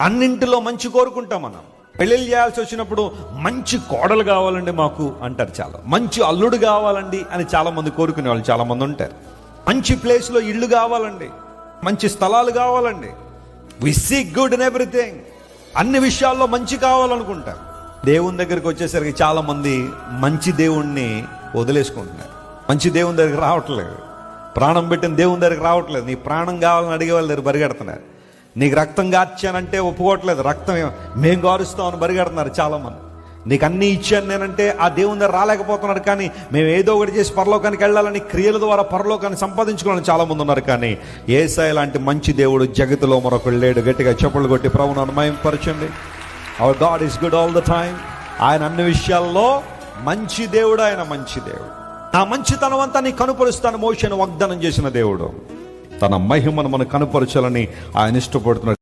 అన్నింటిలో మంచి కోరుకుంటాం మనం. పెళ్ళిళ్ళు చేయాల్సి వచ్చినప్పుడు మంచి కోడలు కావాలండి మాకు అంటారు చాలా. మంచి అల్లుడు కావాలండి అని చాలామంది కోరుకునే వాళ్ళు చాలామంది ఉంటారు. మంచి ప్లేస్లో ఇల్లు కావాలండి. మంచి స్థలాలు కావాలండి. We see good in everything అన్ని విషయాల్లో మంచి కావాలనుకుంటారు. దేవుని దగ్గరికి వచ్చేసరికి చాలామంది మంచి దేవుణ్ణి వదిలేసుకుంటున్నారు. మంచి దేవుని దగ్గరికి రావట్లేదు. ప్రాణం పెట్టిన దేవుని దగ్గరికి రావట్లేదు. నీ ప్రాణం కావాలని అడిగే వాళ్ళ దగ్గర పరిగెడుతున్నారు నీకు రక్తం కార్చానంటే ఒప్పుకోవట్లేదు. రక్తం మేము మేం గారుస్తామని బరిగెడుతున్నారు చాలామంది. నీకు అన్ని ఇచ్చాను నేనంటే ఆ దేవుని దగ్గర రాలేకపోతున్నారు కానీ మేము ఏదో ఒకటి చేసి పరలోకానికి వెళ్ళాలని క్రియల ద్వారా పరలోకాన్ని సంపాదించుకోవాలని చాలామంది ఉన్నారు కానీ ఏసాయి లాంటి మంచి దేవుడు జగతిలో మరొకడు లేడు. గట్టిగా చెప్పులు కొట్టి ప్రభును అనుమయంపరచండి. Our God is good all the time ఆయన అన్ని విషయాల్లో మంచి దేవుడు ఆయన మంచి దేవుడు. నా మంచితనం అంతా నీ కనుపరుస్తాను. మోషన్ వాగ్దానం చేసిన దేవుడు. తన మహిమను మనం కనుపరచాలని ఆయన ఇష్టపడుతున్నాడు.